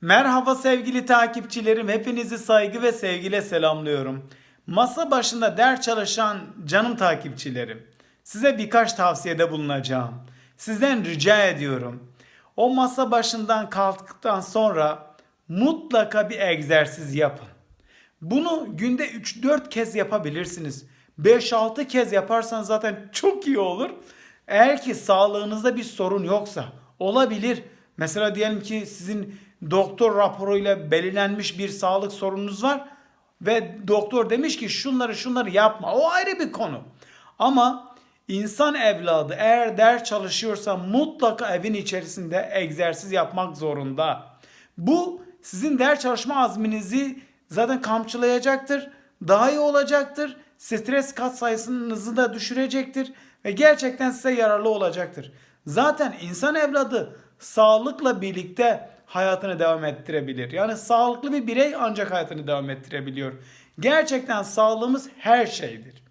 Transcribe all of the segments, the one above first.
Merhaba sevgili takipçilerim. Hepinizi saygı ve sevgiyle selamlıyorum. Masa başında ders çalışan canım takipçilerim. Size birkaç tavsiyede bulunacağım. Sizden rica ediyorum. O masa başından kalktıktan sonra mutlaka bir egzersiz yapın. Bunu günde 3-4 kez yapabilirsiniz. 5-6 kez yaparsanız zaten çok iyi olur. Eğer ki sağlığınızda bir sorun yoksa olabilir. Mesela diyelim ki sizin doktor raporuyla belirlenmiş bir sağlık sorununuz var ve doktor demiş ki şunları şunları yapma. O ayrı bir konu. Ama insan evladı eğer ders çalışıyorsa mutlaka evin içerisinde egzersiz yapmak zorunda. Bu sizin ders çalışma azminizi zaten kamçılayacaktır. Daha iyi olacaktır. Stres kat sayısınızı da düşürecektir ve gerçekten size yararlı olacaktır. Zaten insan evladı sağlıkla birlikte hayatını devam ettirebilir. Yani sağlıklı bir birey ancak hayatını devam ettirebiliyor. Gerçekten sağlığımız her şeydir.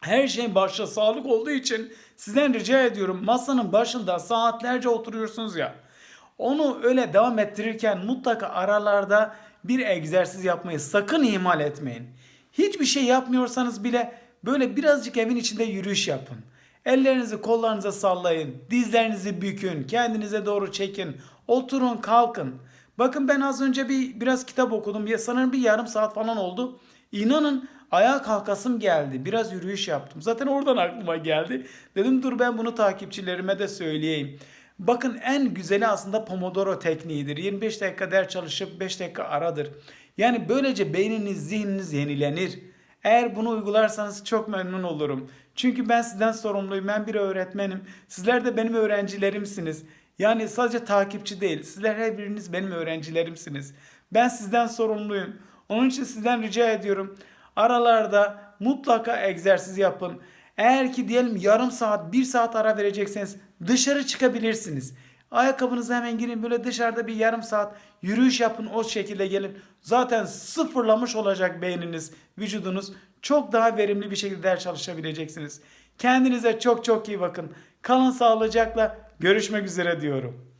Her şeyin başta sağlık olduğu için sizden rica ediyorum masanın başında saatlerce oturuyorsunuz ya. Onu öyle devam ettirirken mutlaka aralarda bir egzersiz yapmayı sakın ihmal etmeyin. Hiçbir şey yapmıyorsanız bile böyle birazcık evin içinde yürüyüş yapın. Ellerinizi kollarınıza sallayın, dizlerinizi bükün, kendinize doğru çekin, oturun, kalkın. Bakın ben az önce bir biraz kitap okudum. Ya sanırım bir yarım saat falan oldu. İnanın ayağa kalkasım geldi. Biraz yürüyüş yaptım. Zaten oradan aklıma geldi. Dedim dur ben bunu takipçilerime de söyleyeyim. Bakın en güzeli aslında Pomodoro tekniğidir. 25 dakika ders çalışıp 5 dakika aradır. Yani böylece beyniniz, zihniniz yenilenir. Eğer bunu uygularsanız çok memnun olurum. Çünkü ben sizden sorumluyum. Ben bir öğretmenim. Sizler de benim öğrencilerimsiniz. Yani sadece takipçi değil. Sizler her biriniz benim öğrencilerimsiniz. Ben sizden sorumluyum. Onun için sizden rica ediyorum. Aralarda mutlaka egzersiz yapın. Eğer ki diyelim yarım saat, bir saat ara verecekseniz dışarı çıkabilirsiniz. Ayakkabınızı hemen girin böyle dışarıda bir yarım saat yürüyüş yapın o şekilde gelin. Zaten sıfırlamış olacak beyniniz, vücudunuz. Çok daha verimli bir şekilde ders çalışabileceksiniz. Kendinize çok çok iyi bakın. Kalın sağlıcakla görüşmek üzere diyorum.